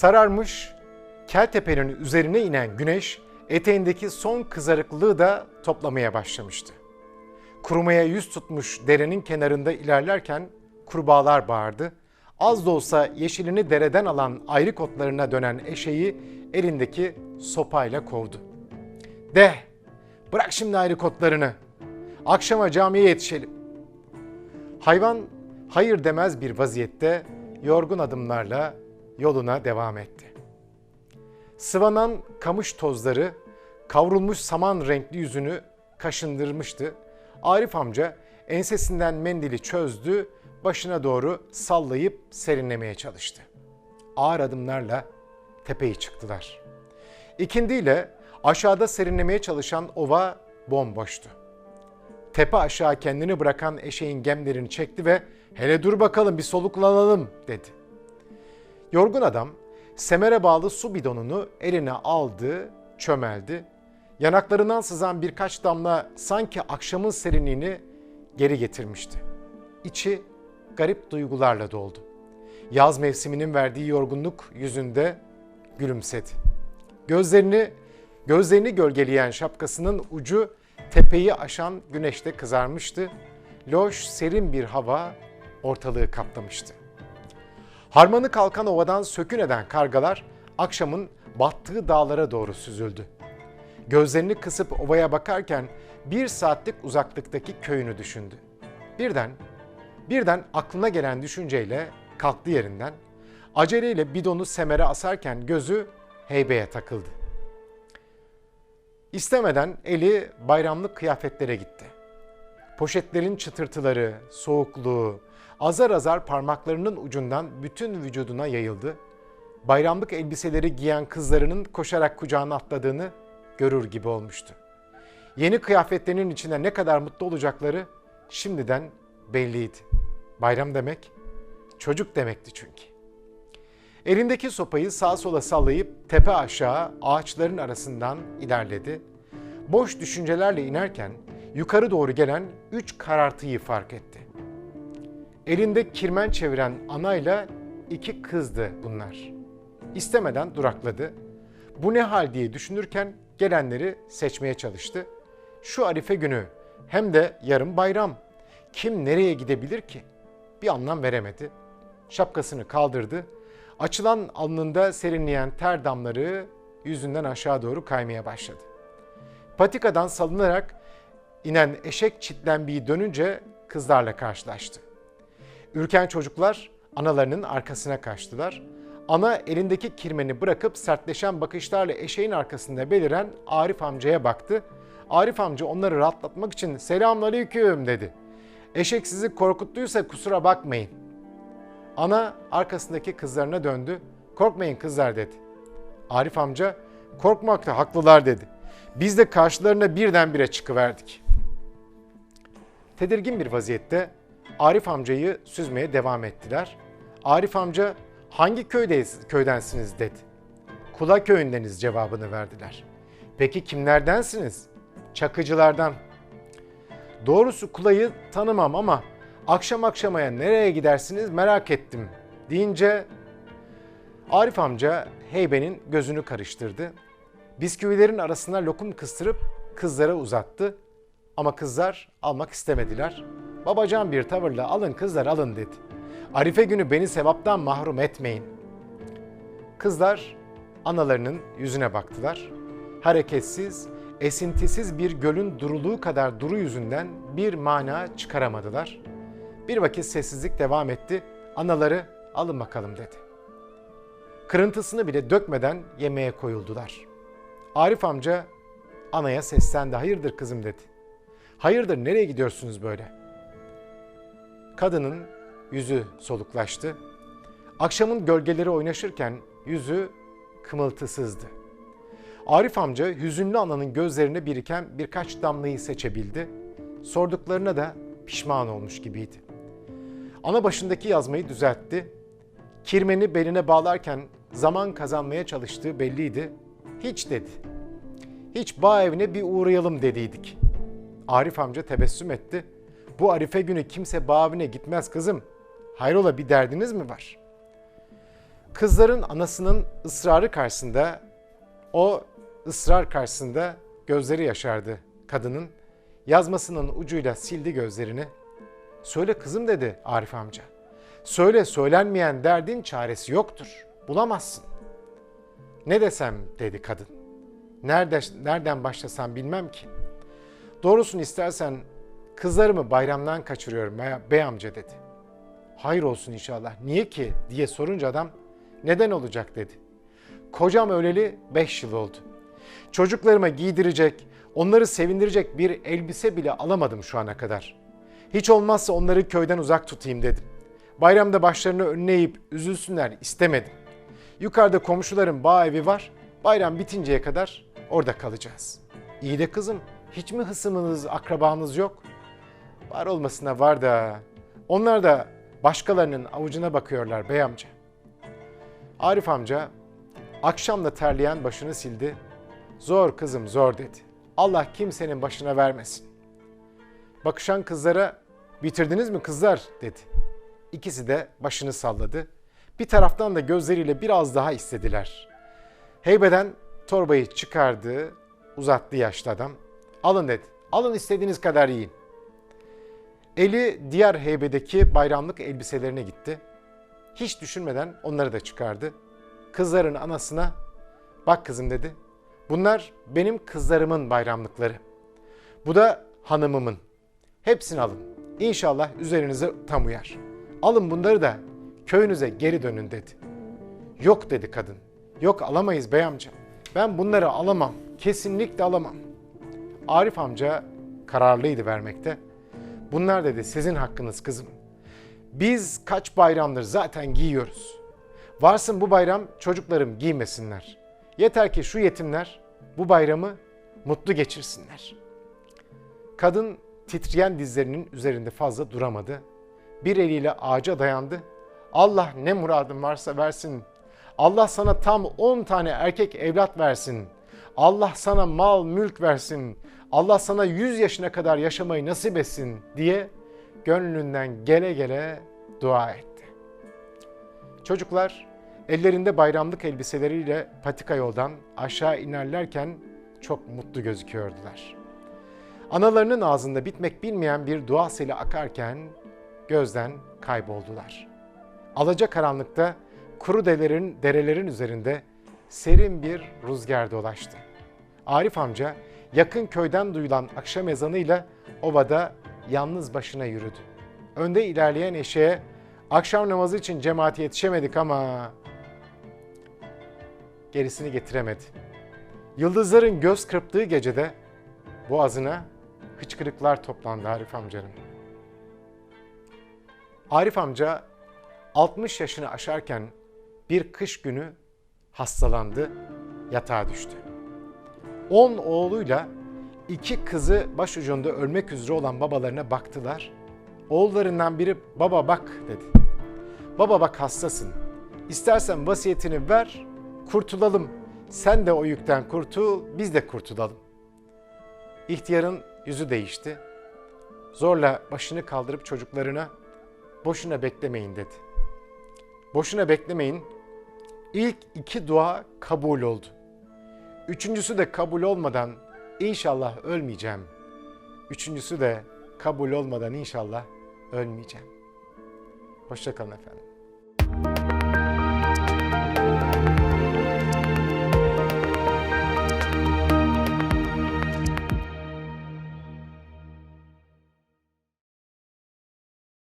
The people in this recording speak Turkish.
Sararmış, Keltepe'nin üzerine inen güneş eteğindeki son kızarıklığı da toplamaya başlamıştı. Kurumaya yüz tutmuş derenin kenarında ilerlerken kurbağalar bağırdı. Az da olsa yeşilini dereden alan ayrık otlarına dönen eşeği elindeki sopayla kovdu. De, bırak şimdi ayrık otlarını. Akşama camiye yetişelim. Hayvan hayır demez bir vaziyette yorgun adımlarla yoluna devam etti. Sıvanan kamış tozları kavrulmuş saman renkli yüzünü kaşındırmıştı. Arif amca ensesinden mendili çözdü, başına doğru sallayıp serinlemeye çalıştı. Ağır adımlarla tepeyi çıktılar. İkindiyle aşağıda serinlemeye çalışan ova bomboştu. Tepe aşağı kendini bırakan eşeğin gemlerini çekti ve hele dur bakalım bir soluklanalım dedi. Yorgun adam semere bağlı su bidonunu eline aldı, çömeldi. Yanaklarından sızan birkaç damla sanki akşamın serinliğini geri getirmişti. İçi garip duygularla doldu. Yaz mevsiminin verdiği yorgunluk yüzünde gülümsedi. Gözlerini gözlerini gölgeleyen şapkasının ucu tepeyi aşan güneşte kızarmıştı. Loş, serin bir hava ortalığı kaplamıştı. Harmanı kalkan ovadan sökün eden kargalar akşamın battığı dağlara doğru süzüldü. Gözlerini kısıp ovaya bakarken bir saatlik uzaklıktaki köyünü düşündü. Birden, birden aklına gelen düşünceyle kalktı yerinden, aceleyle bidonu semere asarken gözü heybeye takıldı. İstemeden eli bayramlık kıyafetlere gitti. Poşetlerin çıtırtıları, soğukluğu, azar azar parmaklarının ucundan bütün vücuduna yayıldı. Bayramlık elbiseleri giyen kızlarının koşarak kucağına atladığını görür gibi olmuştu. Yeni kıyafetlerinin içinde ne kadar mutlu olacakları şimdiden belliydi. Bayram demek çocuk demekti çünkü. Elindeki sopayı sağa sola sallayıp tepe aşağı ağaçların arasından ilerledi. Boş düşüncelerle inerken yukarı doğru gelen üç karartıyı fark etti. Elinde kirmen çeviren anayla iki kızdı bunlar. İstemeden durakladı. Bu ne hal diye düşünürken gelenleri seçmeye çalıştı. Şu arife günü hem de yarın bayram. Kim nereye gidebilir ki? Bir anlam veremedi. Şapkasını kaldırdı. Açılan alnında serinleyen ter damları yüzünden aşağı doğru kaymaya başladı. Patikadan salınarak inen eşek çitlenbiği dönünce kızlarla karşılaştı. Ürken çocuklar analarının arkasına kaçtılar. Ana elindeki kirmeni bırakıp sertleşen bakışlarla eşeğin arkasında beliren Arif amcaya baktı. Arif amca onları rahatlatmak için selamünaleyküm dedi. Eşek sizi korkuttuysa kusura bakmayın. Ana arkasındaki kızlarına döndü. Korkmayın kızlar dedi. Arif amca korkmakta haklılar dedi. Biz de karşılarına birdenbire çıkıverdik. Tedirgin bir vaziyette Arif amcayı süzmeye devam ettiler. Arif amca hangi köydeyiz, köydensiniz dedi. Kula köyündeniz cevabını verdiler. Peki kimlerdensiniz? Çakıcılardan. Doğrusu Kula'yı tanımam ama akşam akşamaya nereye gidersiniz merak ettim deyince Arif amca heybenin gözünü karıştırdı. Bisküvilerin arasına lokum kıstırıp kızlara uzattı. Ama kızlar almak istemediler. Babacan bir tavırla alın kızlar alın dedi. Arife günü beni sevaptan mahrum etmeyin. Kızlar analarının yüzüne baktılar. Hareketsiz, esintisiz bir gölün duruluğu kadar duru yüzünden bir mana çıkaramadılar. Bir vakit sessizlik devam etti. Anaları alın bakalım dedi. Kırıntısını bile dökmeden yemeğe koyuldular. Arif amca anaya seslendi. Hayırdır kızım dedi. Hayırdır nereye gidiyorsunuz böyle? Kadının yüzü soluklaştı. Akşamın gölgeleri oynaşırken yüzü kımıltısızdı. Arif amca hüzünlü ananın gözlerine biriken birkaç damlayı seçebildi. Sorduklarına da pişman olmuş gibiydi. Ana başındaki yazmayı düzeltti. Kirmeni beline bağlarken zaman kazanmaya çalıştığı belliydi. Hiç dedi. Hiç bağ evine bir uğrayalım dediydik. Arif amca tebessüm etti. Bu arife günü kimse bağ evine gitmez kızım. Hayrola bir derdiniz mi var? Kızların anasının ısrarı karşısında o ısrar karşısında gözleri yaşardı kadının. Yazmasının ucuyla sildi gözlerini. Söyle kızım dedi Arif amca. Söyle söylenmeyen derdin çaresi yoktur. Bulamazsın. Ne desem dedi kadın. Nerede, nereden başlasam bilmem ki. Doğrusunu istersen kızlarımı bayramdan kaçırıyorum bey- amca dedi. Hayır olsun inşallah. Niye ki diye sorunca adam neden olacak dedi. Kocam öleli 5 yıl oldu. Çocuklarıma giydirecek, onları sevindirecek bir elbise bile alamadım şu ana kadar. Hiç olmazsa onları köyden uzak tutayım dedim. Bayramda başlarını önüne eğip üzülsünler istemedim. Yukarıda komşuların bağ evi var. Bayram bitinceye kadar orada kalacağız. İyi de kızım, hiç mi hısımınız, akrabanız yok? Var olmasına var da onlar da başkalarının avucuna bakıyorlar bey amca. Arif amca akşamda terleyen başını sildi. Zor kızım zor dedi. Allah kimsenin başına vermesin. Bakışan kızlara bitirdiniz mi kızlar dedi. İkisi de başını salladı. Bir taraftan da gözleriyle biraz daha istediler. Heybeden torbayı çıkardı, uzattı yaşlı adam. Alın dedi. Alın istediğiniz kadar yiyin. Eli diğer heybedeki bayramlık elbiselerine gitti. Hiç düşünmeden onları da çıkardı. Kızların anasına bak kızım dedi. Bunlar benim kızlarımın bayramlıkları. Bu da hanımımın. Hepsini alın. İnşallah üzerinize tam uyar. Alın bunları da köyünüze geri dönün dedi. Yok dedi kadın. Yok alamayız bey amca. Ben bunları alamam. Kesinlikle alamam. Arif amca kararlıydı vermekte. Bunlar dedi sizin hakkınız kızım. Biz kaç bayramdır zaten giyiyoruz. Varsın bu bayram çocuklarım giymesinler. Yeter ki şu yetimler bu bayramı mutlu geçirsinler. Kadın titreyen dizlerinin üzerinde fazla duramadı. Bir eliyle ağaca dayandı. Allah ne muradın varsa versin. Allah sana tam 10 tane erkek evlat versin. Allah sana mal, mülk versin. Allah sana 100 yaşına kadar yaşamayı nasip etsin diye gönlünden gele gele dua etti. Çocuklar ellerinde bayramlık elbiseleriyle patika yoldan aşağı inerlerken çok mutlu gözüküyordular. Analarının ağzında bitmek bilmeyen bir dua seli akarken gözden kayboldular. Alaca karanlıkta kuru derelerin, derelerin üzerinde serin bir rüzgar dolaştı. Arif amca yakın köyden duyulan akşam ezanıyla ovada yalnız başına yürüdü. Önde ilerleyen eşeğe akşam namazı için cemaate yetişemedik ama gerisini getiremedi. Yıldızların göz kırptığı gecede boğazına hıçkırıklar toplandı Arif amcanın. Arif amca 60 yaşını aşarken bir kış günü hastalandı, yatağa düştü. 10 oğluyla iki kızı başucunda ölmek üzere olan babalarına baktılar. Oğullarından biri baba bak dedi. Baba bak hastasın. İstersen vasiyetini ver, kurtulalım. Sen de o yükten kurtul, biz de kurtulalım. İhtiyarın yüzü değişti. Zorla başını kaldırıp çocuklarına boşuna beklemeyin dedi. Boşuna beklemeyin. İlk iki dua kabul oldu. Üçüncüsü de kabul olmadan inşallah ölmeyeceğim. Üçüncüsü de kabul olmadan inşallah ölmeyeceğim. Hoşçakalın efendim.